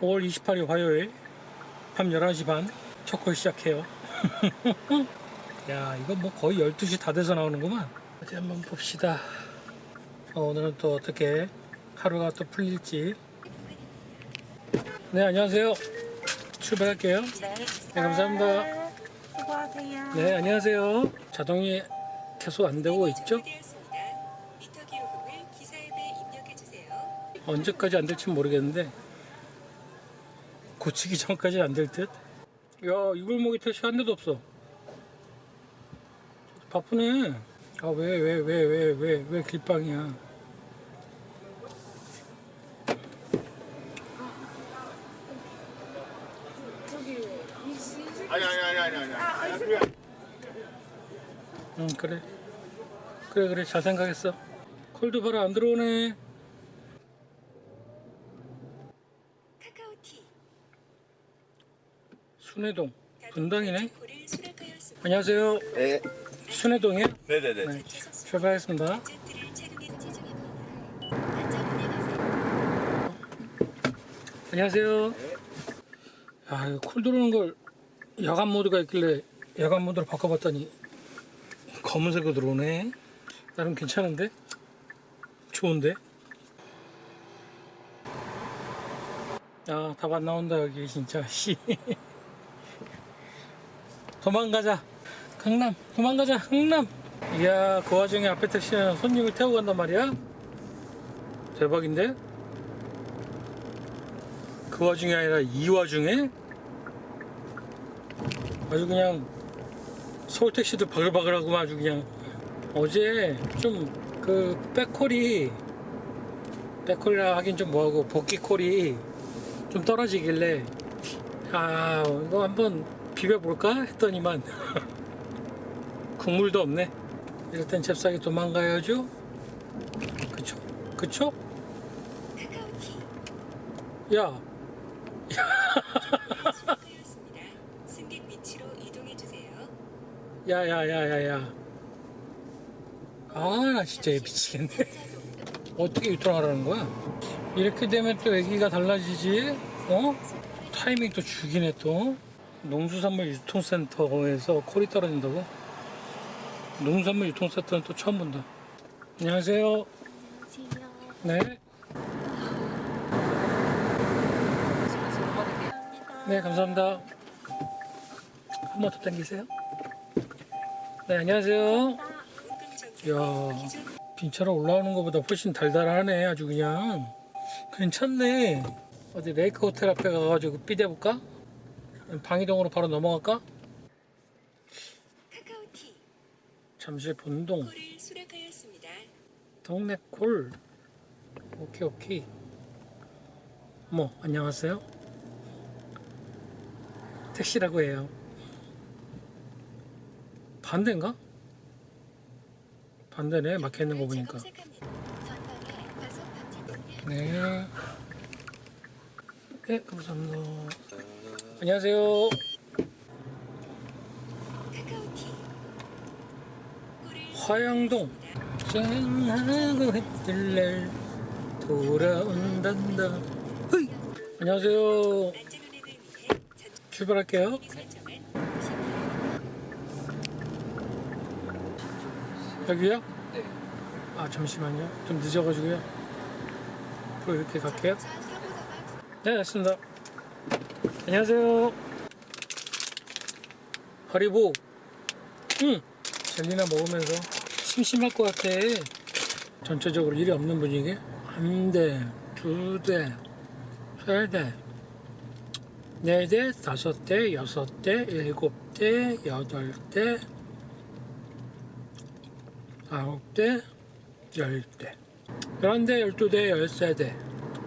5월 28일 화요일 밤 11시 반 첫콜 시작해요. 야, 이거 뭐 거의 12시 다 돼서 나오는구만. 어디 한번 봅시다. 어, 오늘은 또 어떻게 하루가 또 풀릴지. 네, 안녕하세요. 출발할게요. 네. 네, 감사합니다. 수고하세요. 네, 안녕하세요. 자동이 계속 안 되고 있죠? 입력해 주세요. 언제까지 안 될지 모르겠는데 고치기 전까지 안 될 듯. 야, 이 골목에 택시 한 대도 없어. 바쁘네. 아, 왜, 왜, 왜, 왜, 왜, 왜 길방이야. 아니 아니 아니 아니 아니. 응, 그래. 그래, 그래. 잘 생각했어. 콜도 바로 안 들어오네. 카카오티. 순회동. 분당이네. 안녕하세요. 네. 순회동이에요? 네네네. 네. 출발하겠습니다. 안녕하세요. 야, 이거 쿨 들어오는 걸 야간 모드가 있길래 야간 모드로 바꿔봤더니 검은색으로 들어오네. 나름 괜찮은데? 좋은데? 아, 답 안 나온다, 여기 진짜. 씨. 도망가자. 강남, 도망가자, 강남. 이야, 그 와중에 앞에 택시는 손님을 태우고 간단 말이야? 대박인데? 그 와중에 아니라 이 와중에 아주 그냥 서울 택시도 바글바글하고만 아주 그냥 어제 좀 그 백콜이 백콜이라 하긴 좀 뭐하고 복귀콜이 좀 떨어지길래 아 이거 한번 비벼볼까? 했더니만. 국물도 없네. 이럴 땐 잽싸게 도망가야죠. 그쵸? 그쵸. 야 주세요. 야야야야야 아 나 진짜 미치겠네. 어떻게 유통하라는 거야? 이렇게 되면 또 얘기가 달라지지? 어? 타이밍 또 죽이네 또 농수산물 유통센터에서 콜이 떨어진다고? 농수산물 유통센터는 또 처음 본다 안녕하세요 네. 네 감사합니다 한 번 더 당기세요 네 안녕하세요. 야 빈차로 올라오는 것보다 훨씬 달달하네 아주 그냥 괜찮네 어디 레이크 호텔 앞에 가가지고 삐대볼까? 방이동으로 바로 넘어갈까? 카카오티. 잠실 본동 콜을 수락하였습니다. 동네 콜 오케이 오케이 어머 안녕하세요 택시라고 해요 반대인가? 반대네 막혀있는 거 보니까 네. 네, 감사합니다. 안녕하세요. 화양동. 쨍하고 했길래 돌아온단다. 흐이. 안녕하세요. 출발할게요. 여기요? 네. 아, 잠시만요. 좀 늦어가지고요. 앞으로 이렇게 갈게요. 네, 알겠습니다. 안녕하세요. 허리보. 응. 젤리나 먹으면서 심심할 것 같아. 전체적으로 일이 없는 분위기. 한 대, 두 대, 세 대, 네 대, 다섯 대, 여섯 대, 일곱 대, 여덟 대, 아홉 대, 열 대. 열한 대, 열두 대, 열세 대.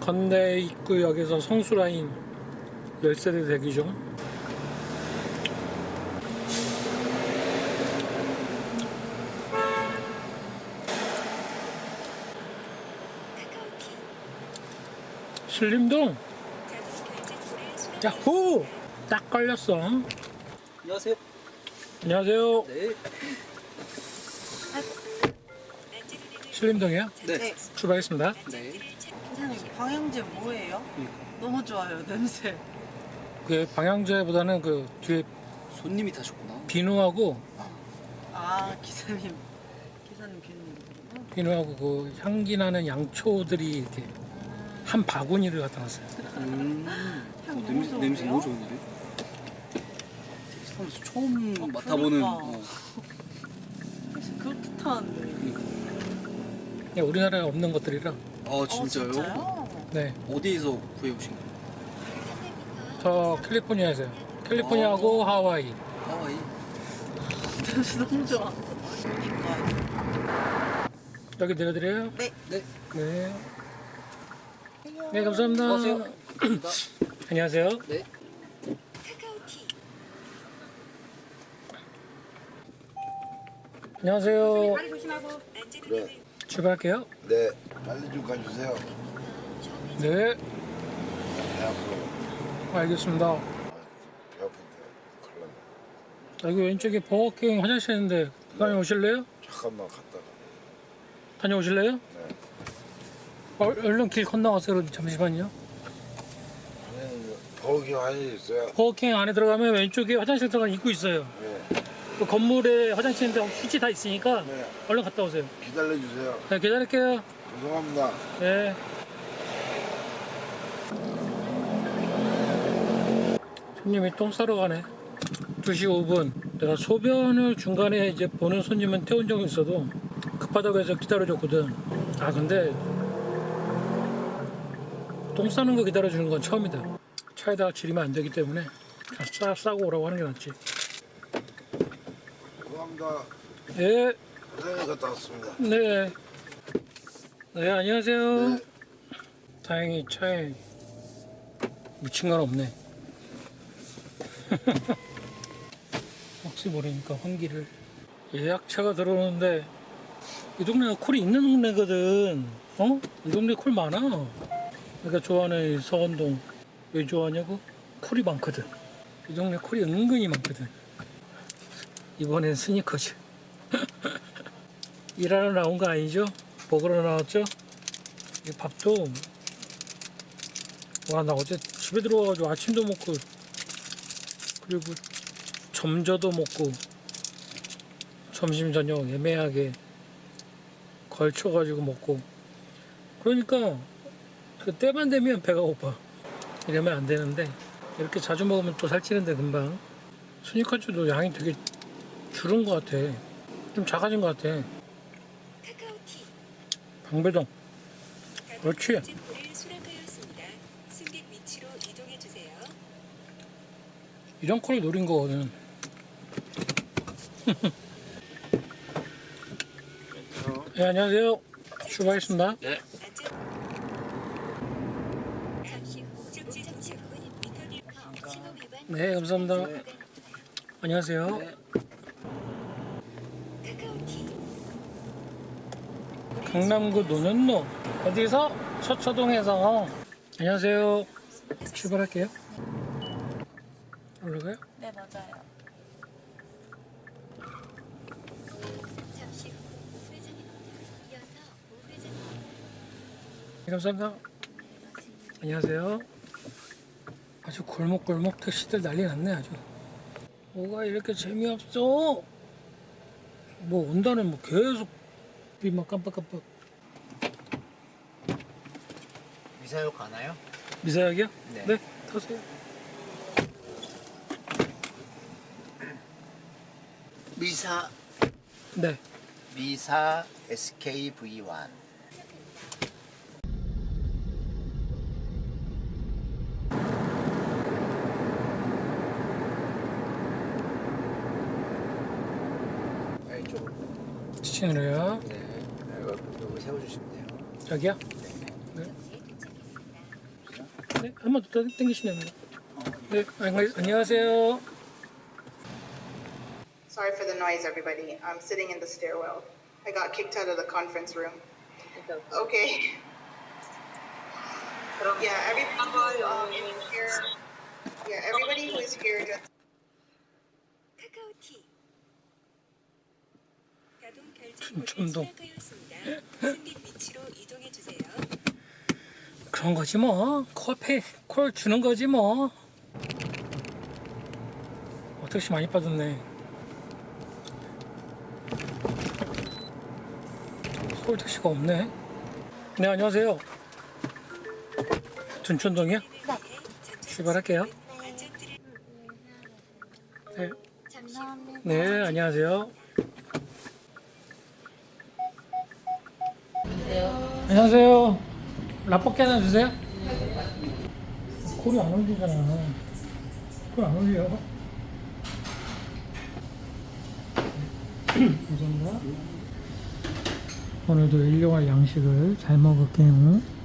건대 입구역에서 성수라인 열세 대 대기 중. 신림동. 야호! 딱 걸렸어. 안녕하세요. 안녕하세요. 네. 신림동이요? 네. 네. 출발했습니다. 네. 선생님 방향제 뭐예요? 이거. 너무 좋아요 냄새. 그 방향제보다는 그 뒤에 손님이 타셨구나. 비누하고 아 기사님 기사님 비누. 비누하고 그 향기 나는 양초들이 이렇게 한 바구니를 갖다 놨어요. 음. 향 어, 너무 냄새, 좋은데요? 냄새 너무 좋은데? 테스트하면서 처음 어, 맡아보는. 그러니까. 어, 그렇듯한. 네, 우리나라에 없는 것들이라. 아 진짜요? 어, 진짜요? 네, 어디에서 구해오신 거예요? 저 캘리포니아에서요. 캘리포니아하고 하와이. 하와이. 냄새 너무 좋아. 그러니까. 여기 내려드려요. 네. 네. 네. 네, 감사합니다. 수고하세요. 감사합니다. 안녕하세요. 네. 카카오티 안녕하세요. 안전운행을 출발할게요. 네, 빨리 좀 가주세요. 네, 배 아프고 알겠습니다. 배 아픈데 큰일 났네. 여기 왼쪽에 버거킹 화장실 있는데 다녀오실래요? 잠깐만 갔다가. 다녀오실래요? 네. 어, 얼른 길 건너가세요. 잠시만요. 아니, 버기 화장실 있어요. 버거킹 안에 들어가면 왼쪽에 화장실 들어가는 입구 있어요. 네, 그 건물에 화장실인데 휴지 다 있으니까 네. 얼른 갔다 오세요. 기다려 주세요. 네, 기다릴게요. 죄송합니다. 네. 손님이 똥 싸러 가네. 2시 5분. 내가 소변을 중간에 이제 보는 손님은 태운 적이 있어도 급하다고 해서 기다려줬거든. 아, 근데 똥 싸는 거 기다려주는 건 처음이다. 차에다가 지리면 안 되기 때문에 그냥 싸, 싸고 오라고 하는 게 낫지. 죄송합니다. 예, 고생이 갔다 왔습니다. 네. 네, 안녕하세요. 네. 다행히 차에 묻힌 건 없네. 혹시 모르니까 환기를 예약차가 들어오는데 이 동네가 콜이 있는 동네거든. 어? 이 동네 콜 많아. 내가 좋아하는 이 서원동 왜 좋아하냐고? 콜이 많거든. 이 동네 콜이 은근히 많거든. 이번엔 스니커즈. 일하러 나온 거 아니죠? 먹으러 나왔죠? 이 밥도 와 나 어제 집에 들어와가지고 아침도 먹고 그리고 점저도 먹고 점심 저녁 애매하게 걸쳐가지고 먹고. 그러니까 그 때만 되면 배가 고파. 이러면 안 되는데 이렇게 자주 먹으면 또 살찌는데 금방. 스니커즈도 양이 되게 줄은 것 같아. 좀 작아진 것 같아. 방배동. 그렇지. 를 수락하였습니다. 승객 위치로 이동해 주세요. 이런 콜을 노린 거거든. 네, 안녕하세요. 출발했습니다. 위반 네, 감사합니다. 안녕하세요. 네. 강남구 노년로 어디서? 서초동에서. 안녕하세요. 출발할게요. 올라가요? 네 맞아요. 잠시 후 우회전입니다. 이어서 우회전 네, 감사합니다. 안녕하세요. 아주 골목골목 택시들 난리 났네 아주. 뭐가 이렇게 재미없어? 뭐 온다는 뭐 계속 비막 깜빡깜빡. 미사역 가나요? 미사약이요? 네. 타세요. 미사 네. 미사 SKV1 네, 이쪽으로. 네 여기, 여기 세워주시면 돼요 여기요? 네. 네, 한 번 더 당기시면 됩니다. 네, 안녕- 안녕하세요. Sorry for the noise, everybody. I'm sitting in the stairwell. I got kicked out of the conference room. Okay. Yeah, everybody who um, is here. Yeah, everybody who is here just 카카오티 자동 결제 춘천동. 코드 시작하였습니다. 승객 위치로 이동해 주세요. 그럼 그런 거지 뭐. 콜페 콜 주는 거지 뭐. 어, 택시 많이 빠졌네. 서울 택시가 없네. 네 안녕하세요. 둔촌동이요? 출발할게요. 네. 네 안녕하세요. 안녕하세요. 라볶이 하나 주세요. 콜이 안 올리잖아. 콜안 올려. 감사합니다. 오늘도 일용할 양식을 잘 먹을게요.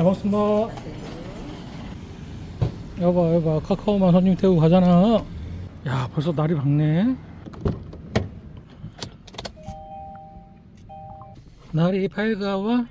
잘 먹습니다. 여봐, 여봐. 카카오만 손님 태우고 가잖아. 야, 벌써 날이 밝네. 날이 밝아와.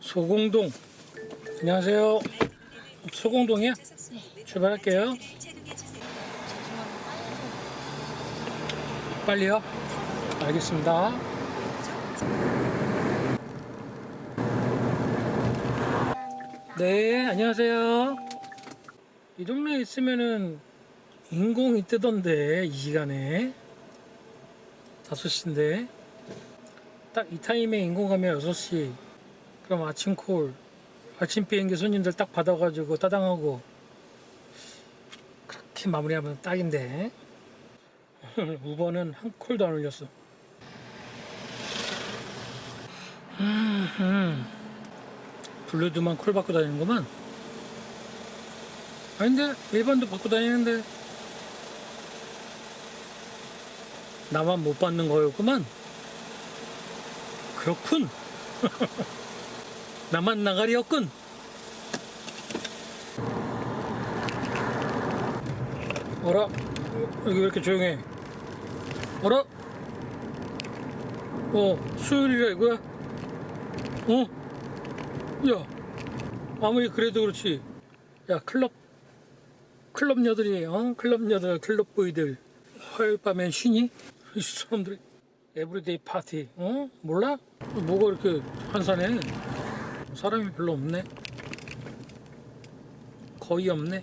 소공동. 안녕하세요. 소공동이야? 출발할게요. 빨리요. 알겠습니다. 네, 안녕하세요. 이 동네에 있으면은 인공이 뜨던데, 이 시간에. 5시인데. 딱 이 타임에 인공 가면 6시. 그럼 아침 콜. 아침 비행기 손님들 딱 받아가지고 따당하고. 그렇게 마무리하면 딱인데. 우버는 한 콜도 안 올렸어. 음, 음. 블루드만 콜 받고 다니는구만. 아닌데 일반도 받고 다니는데 나만 못 받는 거였구만. 그렇군. 나만 나가리였군. 어라 여기 왜 이렇게 조용해? 어라? 어 수요일이라 이거야? 어? 야 아무리 그래도 그렇지. 야 클럽 클럽 여들이 어? 클럽 여들 클럽 보이들. 화요일 밤엔 쉬니? 이 사람들이 에브리데이 파티 어? 몰라? 뭐가 이렇게 한산해? 사람이 별로 없네. 거의 없네.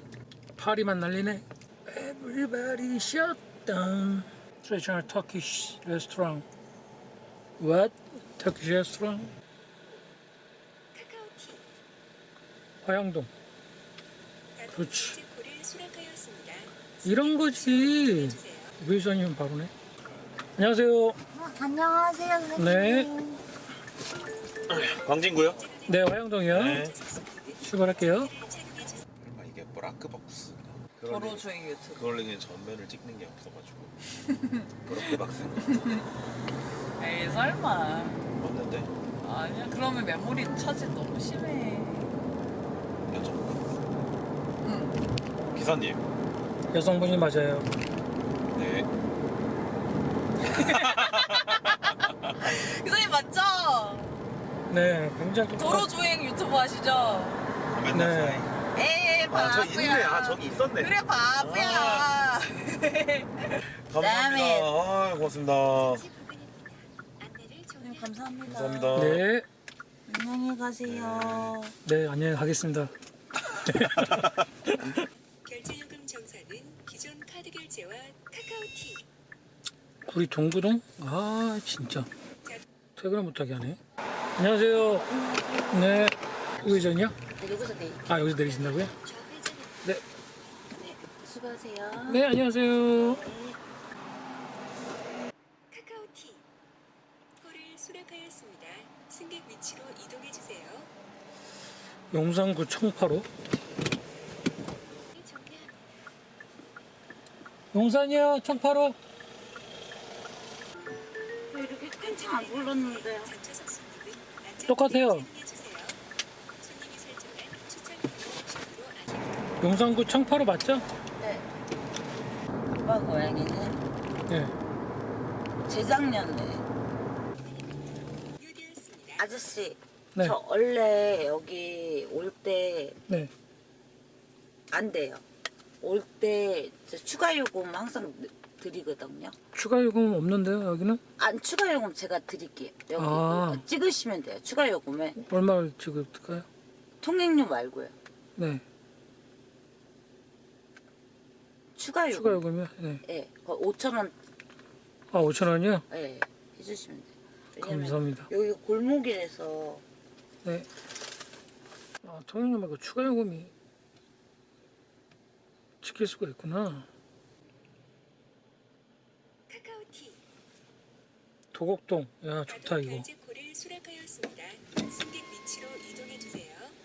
파리만 날리네. Everybody shut down. Traditional What? Turkish? 카카오티 화양동 그렇지. 이런 거지. 우회전이면 바로네 안녕하세요 안녕하세요, 선생님. 네. 광진구요? 네 화양동이요 네. 출발할게요 이게 브라크박스. 도로 주행 유튜브. 그걸링은 전면을 찍는 게 없어가지고 브라크박스 에이 설마. 맞는데 아니야 그러면 메모리 차지 너무 심해. 여쭤볼까? 응. 기사님. 여성분이 맞아요 네. 기사님 맞죠? 네 굉장히 도로 주행 유튜브 하시죠? 네. 나사이. 에이 바보야. 아 저 있네. 아 저기 있었네. 그래 바보야. 감사합니다. 아 고맙습니다. 안내를 네. 감사합니다. 감사합니다. 네, 안녕히 가세요. 네 안녕히 가겠습니다 결제요금 정산은 기존 카드 결제와 카카오티 우리 동구동? 아 진짜 퇴근을 못하게 하네 안녕하세요 네 우회전이요? 여기서 내아 여기서 내리신다고요? 좌회전입니다. 네, 네, 수고하세요. 네 안녕하세요 카카오티 콜을 수락하였습니다. 위치로 이동해 주세요. 용산구 청파로 용산이요 청파로 이렇게 큰지 안 안전띠를 똑같아요. 용산구 청파로 맞죠? 네. 오빠 고양이는 네 재작년에. 아저씨 네. 저 원래 여기 올때안 네. 돼요. 올 때 추가 요금 항상 드리거든요. 추가 요금 없는데요 여기는 안 추가 요금 제가 드릴게요. 여기 아. 찍으시면 돼요. 추가 요금에 얼마 지급할까요? 통행료 말고요. 네 추가 요금. 추가 요금이요? 네. 예, 5천 원 아 5천 원이요? 예, 해주시면 돼요. 왜냐면 감사합니다. 여기 골목이라서 네. 아 통행료 말고 추가 요금이 지킬 수가 있구나. 카카오티 도곡동 야 좋다 이거.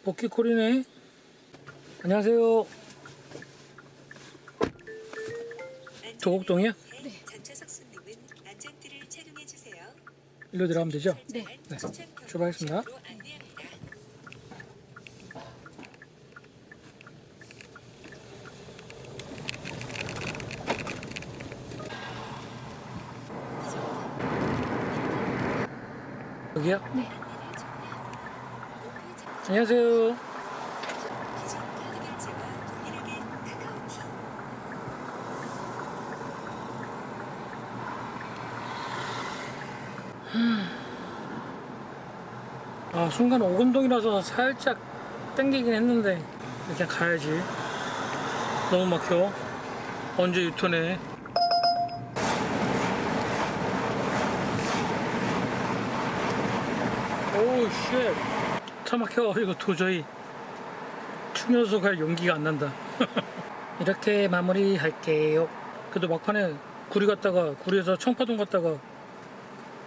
복귀콜이네. 안녕하세요. 도곡동이요? 네. 주세요. 일로 들어가면 되죠? 네. 네. 안내합니다. 여기요? 안녕하세요. 기존 카드 결제와 동일하게 카카오티 아 순간 오금동이라서 살짝 땡기긴 했는데 그냥 가야지. 너무 막혀. 언제 유턴해? 오우 쉣. 차 막혀. 이거 도저히 충녀소 갈 용기가 안 난다. 이렇게 마무리 할게요. 그래도 막판에 구리 갔다가 구리에서 청파동 갔다가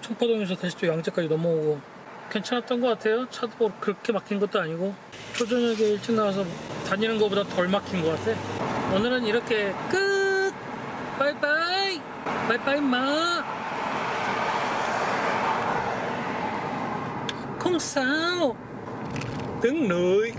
청파동에서 다시 또 양재까지 넘어오고 괜찮았던 것 같아요. 차도 뭐 그렇게 막힌 것도 아니고 초저녁에 일찍 나와서 다니는 것보다 덜 막힌 것 같아. 오늘은 이렇게 끝. 바이바이. 바이바이 마. Không sao. Tướng nội